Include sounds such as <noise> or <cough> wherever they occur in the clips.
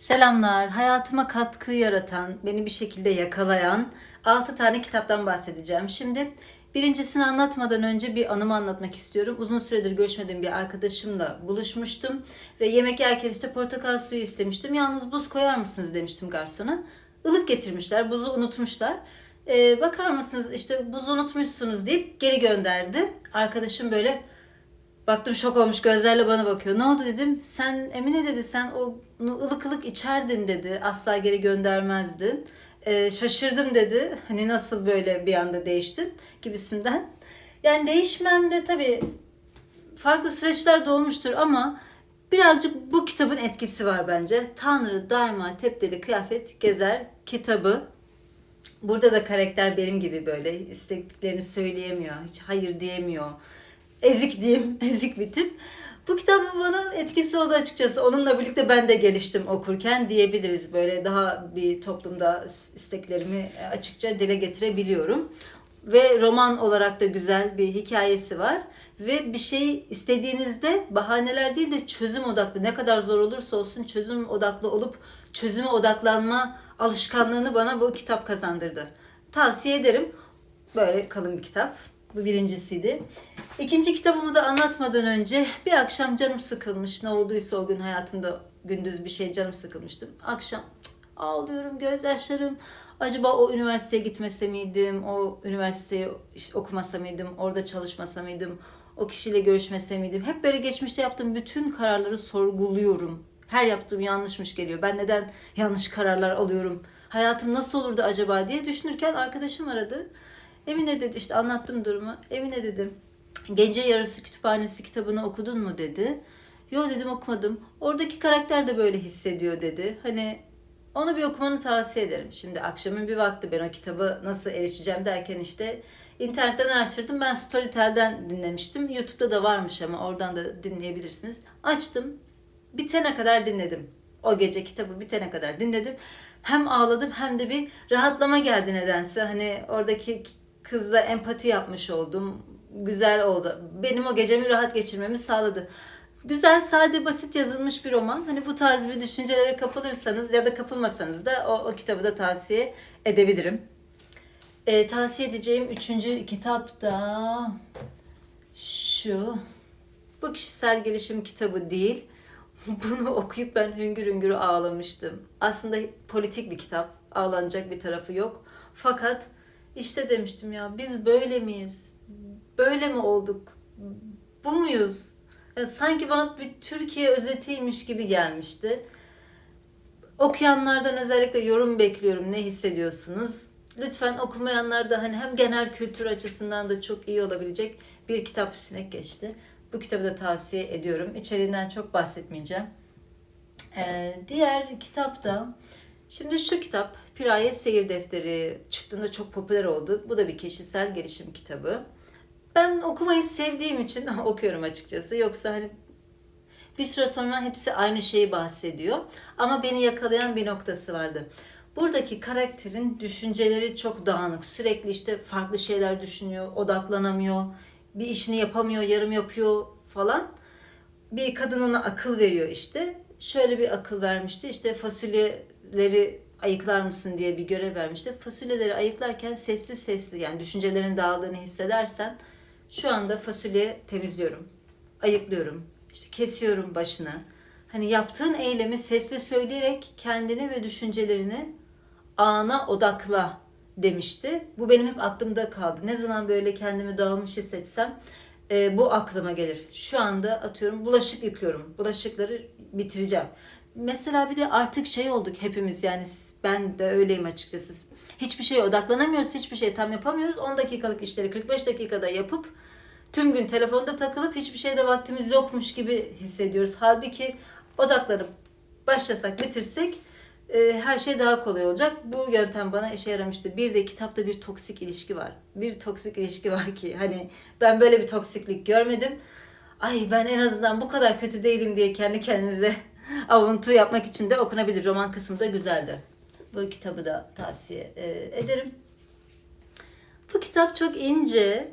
Selamlar. Hayatıma katkı yaratan, beni bir şekilde yakalayan 6 tane kitaptan bahsedeceğim. Şimdi birincisini anlatmadan önce bir anımı anlatmak istiyorum. Uzun süredir görüşmediğim bir arkadaşımla buluşmuştum ve yemek yerken işte portakal suyu istemiştim. Yalnız buz koyar mısınız demiştim garsona. Ilık getirmişler, buzu unutmuşlar. Ee, bakar mısınız işte buzu unutmuşsunuz deyip geri gönderdi. Arkadaşım böyle Baktım şok olmuş gözlerle bana bakıyor. Ne oldu dedim. Sen Emine dedi sen o bunu ılık ılık içerdin dedi. Asla geri göndermezdin. Ee, şaşırdım dedi. Hani nasıl böyle bir anda değiştin gibisinden. Yani değişmem de tabii farklı süreçler de olmuştur ama birazcık bu kitabın etkisi var bence. Tanrı daima tepdeli kıyafet gezer kitabı. Burada da karakter benim gibi böyle isteklerini söyleyemiyor. Hiç hayır diyemiyor ezik diyeyim, <laughs> ezik bir tip. Bu kitabın bana etkisi oldu açıkçası. Onunla birlikte ben de geliştim okurken diyebiliriz. Böyle daha bir toplumda isteklerimi açıkça dile getirebiliyorum. Ve roman olarak da güzel bir hikayesi var. Ve bir şey istediğinizde bahaneler değil de çözüm odaklı. Ne kadar zor olursa olsun çözüm odaklı olup çözüme odaklanma alışkanlığını bana bu kitap kazandırdı. Tavsiye ederim. Böyle kalın bir kitap. Bu birincisiydi. İkinci kitabımı da anlatmadan önce bir akşam canım sıkılmış. Ne olduysa o gün hayatımda gündüz bir şey canım sıkılmıştım. Akşam cık, ağlıyorum, gözyaşlarım. Acaba o üniversiteye gitmese miydim? O üniversiteyi okumasa mıydım? Orada çalışmasa mıydım? O kişiyle görüşmese miydim? Hep böyle geçmişte yaptığım bütün kararları sorguluyorum. Her yaptığım yanlışmış geliyor. Ben neden yanlış kararlar alıyorum? Hayatım nasıl olurdu acaba diye düşünürken arkadaşım aradı. Emine dedi işte anlattım durumu. Emine dedim Gece Yarısı Kütüphanesi kitabını okudun mu dedi. Yo dedim okumadım. Oradaki karakter de böyle hissediyor dedi. Hani onu bir okumanı tavsiye ederim. Şimdi akşamın bir vakti ben o kitabı nasıl erişeceğim derken işte internetten araştırdım. Ben Storytel'den dinlemiştim. YouTube'da da varmış ama oradan da dinleyebilirsiniz. Açtım. Bitene kadar dinledim. O gece kitabı bitene kadar dinledim. Hem ağladım hem de bir rahatlama geldi nedense. Hani oradaki kızla empati yapmış oldum. Güzel oldu. Benim o gecemi rahat geçirmemi sağladı. Güzel, sade, basit yazılmış bir roman. Hani bu tarz bir düşüncelere kapılırsanız ya da kapılmasanız da o, o kitabı da tavsiye edebilirim. Ee, tavsiye edeceğim üçüncü kitap da şu. Bu kişisel gelişim kitabı değil. <laughs> Bunu okuyup ben hüngür hüngür ağlamıştım. Aslında politik bir kitap. Ağlanacak bir tarafı yok. Fakat işte demiştim ya biz böyle miyiz? Böyle mi olduk? Bu muyuz? Yani sanki bana bir Türkiye özetiymiş gibi gelmişti. Okuyanlardan özellikle yorum bekliyorum. Ne hissediyorsunuz? Lütfen okumayanlar da hani hem genel kültür açısından da çok iyi olabilecek bir kitap sinek geçti. Bu kitabı da tavsiye ediyorum. İçeriğinden çok bahsetmeyeceğim. Ee, diğer kitap da Şimdi şu kitap Piraye Seyir Defteri çıktığında çok popüler oldu. Bu da bir kişisel gelişim kitabı. Ben okumayı sevdiğim için <laughs> okuyorum açıkçası. Yoksa hani bir süre sonra hepsi aynı şeyi bahsediyor. Ama beni yakalayan bir noktası vardı. Buradaki karakterin düşünceleri çok dağınık. Sürekli işte farklı şeyler düşünüyor, odaklanamıyor, bir işini yapamıyor, yarım yapıyor falan. Bir kadın ona akıl veriyor işte. Şöyle bir akıl vermişti. İşte fasulyeleri ayıklar mısın diye bir görev vermişti. Fasulyeleri ayıklarken sesli sesli yani düşüncelerin dağıldığını hissedersen şu anda fasulye temizliyorum, ayıklıyorum, işte kesiyorum başını. Hani yaptığın eylemi sesli söyleyerek kendini ve düşüncelerini ana odakla demişti. Bu benim hep aklımda kaldı. Ne zaman böyle kendimi dağılmış hissetsem e, bu aklıma gelir. Şu anda atıyorum bulaşık yıkıyorum. Bulaşıkları bitireceğim. Mesela bir de artık şey olduk hepimiz yani ben de öyleyim açıkçası. Hiçbir şeye odaklanamıyoruz, hiçbir şey tam yapamıyoruz. 10 dakikalık işleri 45 dakikada yapıp tüm gün telefonda takılıp hiçbir şeyde vaktimiz yokmuş gibi hissediyoruz. Halbuki odaklanıp başlasak, bitirsek e, her şey daha kolay olacak. Bu yöntem bana işe yaramıştı. Bir de kitapta bir toksik ilişki var. Bir toksik ilişki var ki hani ben böyle bir toksiklik görmedim. Ay ben en azından bu kadar kötü değilim diye kendi kendinize avuntu yapmak için de okunabilir. Roman kısmı da güzeldi. Bu kitabı da tavsiye e, ederim. Bu kitap çok ince.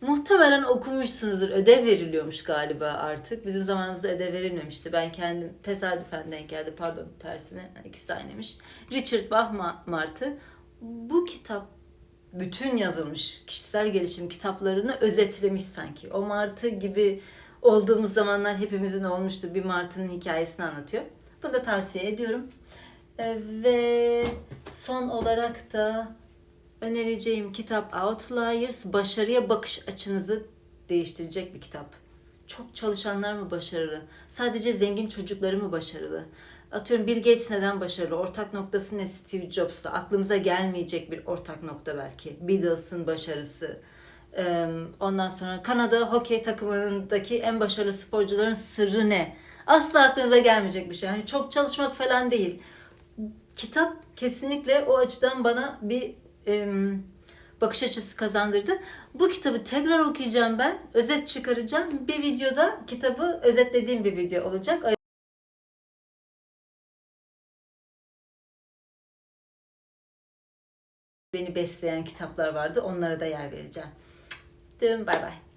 Muhtemelen okumuşsunuzdur. Ödev veriliyormuş galiba artık. Bizim zamanımızda ödev verilmemişti. Ben kendim tesadüfen denk geldi. Pardon tersine. İkisi de aynıymış. Richard Bach Ma- Martı. Bu kitap bütün yazılmış kişisel gelişim kitaplarını özetlemiş sanki. O Martı gibi olduğumuz zamanlar hepimizin olmuştu. Bir Martı'nın hikayesini anlatıyor. Bunu da tavsiye ediyorum. Ee, ve son olarak da önereceğim kitap Outliers. Başarıya bakış açınızı değiştirecek bir kitap. Çok çalışanlar mı başarılı? Sadece zengin çocukları mı başarılı? Atıyorum Bill Gates neden başarılı? Ortak noktası ne Steve Jobs'la? Aklımıza gelmeyecek bir ortak nokta belki. Beatles'ın başarısı. Ondan sonra Kanada hokey takımındaki en başarılı sporcuların sırrı ne? Asla aklınıza gelmeyecek bir şey. Hani çok çalışmak falan değil kitap kesinlikle o açıdan bana bir bakış açısı kazandırdı. Bu kitabı tekrar okuyacağım ben. Özet çıkaracağım. Bir videoda kitabı özetlediğim bir video olacak. Beni besleyen kitaplar vardı. Onlara da yer vereceğim. Bay bay.